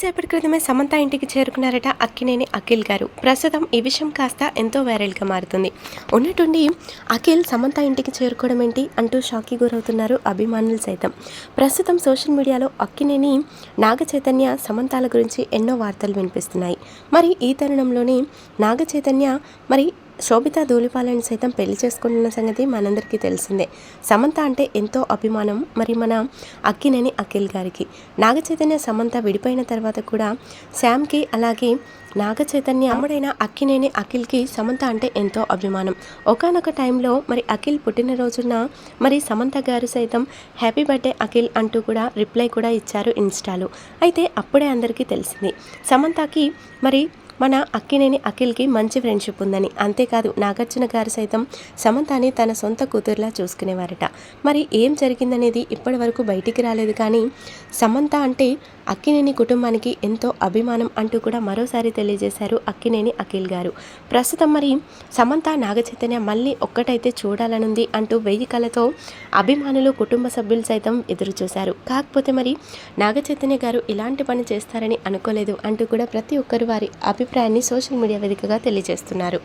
సేపటి క్రితమే సమంత ఇంటికి చేరుకున్నారట అక్కినేని అఖిల్ గారు. ప్రస్తుతం ఈ విషయం కాస్త ఎంతో వైరల్గా మారుతుంది. ఉన్నట్టుండి అఖిల్ సమంత ఇంటికి చేరుకోవడం ఏంటి అంటూ షాక్కి గురవుతున్నారు అభిమానులు సైతం. ప్రస్తుతం సోషల్ మీడియాలో అక్కినేని నాగ చైతన్య సమంతాల గురించి ఎన్నో వార్తలు వినిపిస్తున్నాయి. మరి ఈ తరుణంలోనే నాగ చైతన్య మరి శోభిత ధూళిపాలను సైతం పెళ్ళి చేసుకుంటున్న సంగతి మనందరికీ తెలిసిందే. సమంత అంటే ఎంతో అభిమానం. మరి మన అక్కినేని అఖిల్ గారికి. నాగ చైతన్య సమంత విడిపోయిన తర్వాత కూడా శామ్కి అలాగే నాగ చైతన్య అమ్ముడైన అక్కినేని అఖిల్కి సమంత అంటే ఎంతో అభిమానం. ఒకనొక టైంలో మరి అఖిల్ పుట్టినరోజున మరి సమంత గారు సైతం హ్యాపీ బర్త్డే అఖిల్ అంటూ కూడా రిప్లై కూడా ఇచ్చారు ఇన్స్టాలో. అయితే అప్పుడే అందరికీ తెలిసింది. సమంతకి మరి మన అక్కినేని అఖిల్కి మంచి ఫ్రెండ్షిప్ ఉందని. అంతేకాదు నాగార్జున గారు సైతం సమంతాని తన సొంత కూతురులా చూసుకునేవారట. మరి ఏం జరిగిందనేది ఇప్పటి వరకు బయటికి రాలేదు కానీ సమంత అంటే అక్కినేని కుటుంబానికి ఎంతో అభిమానం అంటూ కూడా మరోసారి తెలియజేశారు అక్కినేని అఖిల్ గారు. ప్రస్తుతం మరి సమంత నాగచైతన్య మళ్ళీ ఒక్కటైతే చూడాలనుంది అంటూ వెయ్యి కళతో అభిమానులు కుటుంబ సభ్యులు సైతం ఎదురు చూశారు కాకపోతే మరి నాగచైతన్య గారు ఇలాంటి పని చేస్తారని అనుకోలేదు అంటూ కూడా ప్రతి ఒక్కరు వారి అభిప్రాయాన్ని సోషల్ మీడియా వేదికగా తెలియజేస్తున్నారు.